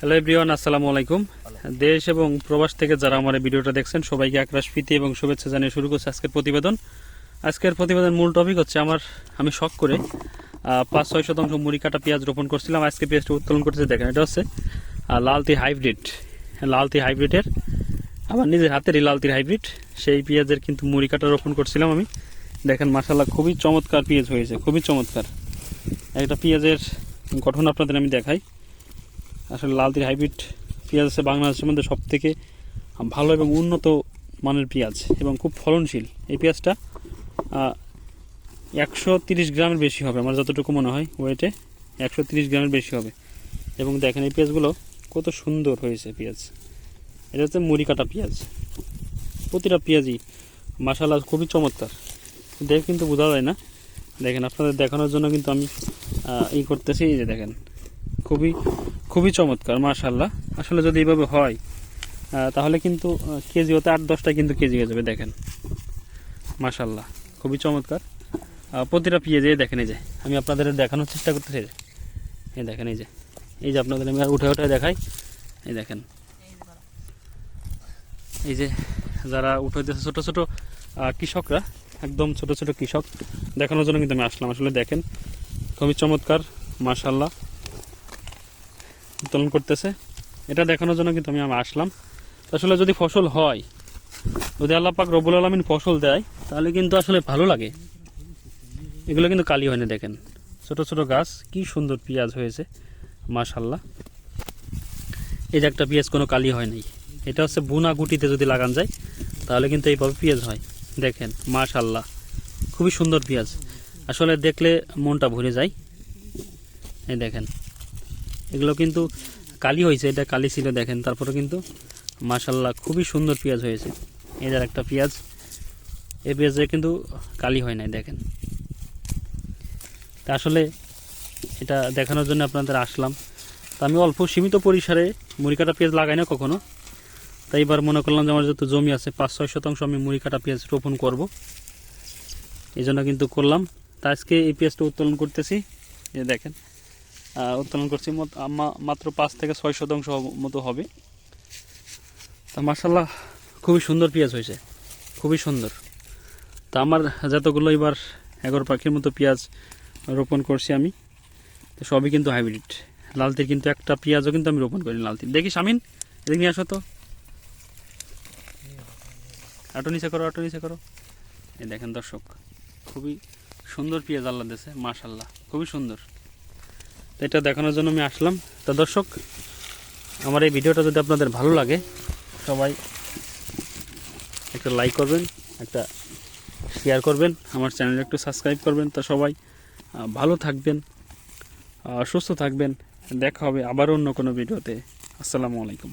Hello everyone, আসসালামু আলাইকুম। দেশ এবং প্রবাস থেকে যারা আমার ভিডিওটা দেখছেন, সবাইকে একরাশ প্রীতি এবং শুভেচ্ছা জানিয়ে শুরু করছে আজকের প্রতিবেদন। আজকের প্রতিবেদন মূল টপিক হচ্ছে আমার, আমি শখ করে পাঁচ ছয় শতাংশ মুড়ি কাটা পেঁয়াজ রোপণ করছিলাম। আজকে পেঁয়াজটা উত্তোলন করতে দেখেন, এটা হচ্ছে লালতি হাইব্রিড। লালতি হাইব্রিডের, আমার নিজের হাতেরই লালতির হাইব্রিড। সেই পেঁয়াজের কিন্তু মুড়ি কাটা রোপণ করছিলাম আমি। দেখেন মাসাল্লাহ খুবই চমৎকার পেঁয়াজ হয়েছে, খুবই চমৎকার। একটা পেঁয়াজের গঠন আপনাদের আমি দেখাই। আসলে লালতির হাইব্রিড পেঁয়াজ আছে বাংলাদেশের মধ্যে সব থেকে ভালো এবং উন্নত মানের পেঁয়াজ এবং খুব ফলনশীল। এই পেঁয়াজটা একশো তিরিশ গ্রামের বেশি হবে, আমার যতটুকু মনে হয় ওয়েটে একশো তিরিশ গ্রামের বেশি হবে। এবং দেখেন এই পেঁয়াজগুলো কত সুন্দর হয়েছে পেঁয়াজ। এটা হচ্ছে মুড়ি কাটা পেঁয়াজ। প্রতিটা পেঁয়াজই মাসালা খুবই চমৎকার। দেখে কিন্তু বোঝা যায় না। দেখেন আপনাদের দেখানোর জন্য কিন্তু আমি ই করতেছি, এই যে দেখেন, খুবই খুবই চমৎকার মাশাল্লাহ আসলে যদি এইভাবে হয় তাহলে কিন্তু কেজি হতে আট দশটা কিন্তু কেজি হয়ে যাবে দেখেন। মাশাল্লাহ খুবই চমৎকার। প্রতিটা পেঁয়াজে দেখেন এই যে আমি আপনাদের দেখানোর চেষ্টা করতেছি। এই যে। এই দেখেন এই যে এই যে আপনাদের আমি আর উঠে উঠে দেখাই। এই দেখেন। এই যে যারা উঠাইতেছে ছোট ছোটো আহ, কৃষকরা একদম ছোট ছোট কৃষক দেখানোর জন্য কিন্তু আমি আসলাম। আসলে দেখেন খুবই চমৎকার মাশাল্লাহ উত্তোলন করতেছে। এটা দেখানোর জন্য কিন্তু আমি আমি আসলাম। আসলে যদি ফসল হয়, যদি আল্লাহ পাক রবুল আলমিন ফসল দেয়, তাহলে কিন্তু আসলে ভালো লাগে। এগুলো কিন্তু কালি হয় না, দেখেন। ছোট ছোট গাছ, কি সুন্দর পেঁয়াজ হয়েছে মাশাল্লাহ এই যে একটা পেঁয়াজ কোনো কালি হয় নাই। এটা হচ্ছে বুনা গুটিতে যদি লাগান যায়, তাহলে কিন্তু এইভাবে পেঁয়াজ হয়। দেখেন মাশাল্লাহ খুবই সুন্দর পেঁয়াজ। আসলে দেখলে মনটা ভরে যায়। এই দেখেন। এগুলো কিন্তু কালি হয়েছে, এটা কালি ছিল দেখেন। তারপরে কিন্তু মাশাল্লাহ খুবই সুন্দর পেঁয়াজ হয়েছে। এই যার একটা পেঁয়াজ, এই পেঁয়াজে কিন্তু কালি হয় নাই, দেখেন। তা আসলে এটা দেখানোর জন্য আপনাদের আসলাম। তা আমি অল্প সীমিত পরিসরে মুড়ি কাটা পেঁয়াজ লাগাই না কখনো। তাই এবার মনে করলাম যে আমার যত জমি আছে, পাঁচ ছয় শতাংশ আমি মুড়ি কাটা পেঁয়াজ রোপণ করব। এই জন্য কিন্তু করলাম। তা আজকে এই পেঁয়াজটা উত্তোলন করতেছি। এই দেখেন উত্তোলন করছি। মাত্র পাঁচ থেকে ছয় শতাংশ মতো হবে। তা মার্শাল্লাহ খুবই সুন্দর পেঁয়াজ হয়েছে। খুবই সুন্দর। তা আমার যতগুলো এবার এগারো পাখির মতো পেঁয়াজ রোপণ করছি আমি, তো সবই কিন্তু হাইব্রিড। লালতির কিন্তু একটা পেঁয়াজও কিন্তু আমি রোপণ করি লালতির। দেখি শামিন, এদিকে নিয়ে আসো তো। আটো নিচে করো, আটো নিচে করো। এই দেখেন দর্শক, খুবই সুন্দর পেঁয়াজ আল্লাহ দেশে মাশাল্লাহ খুবই সুন্দর। তো এটা দেখানোর জন্য আমি আসলাম। তো দর্শক, আমার এই ভিডিওটা যদি আপনাদের ভালো লাগে, সবাই একটা লাইক করবেন, একটা শেয়ার করবেন, আমার চ্যানেল একটু সাবস্ক্রাইব করবেন। তো সবাই ভালো থাকবেন সুস্থ থাকবেন। দেখা হবে আবার অন্য কোনো ভিডিওতে। আসসালামু আলাইকুম।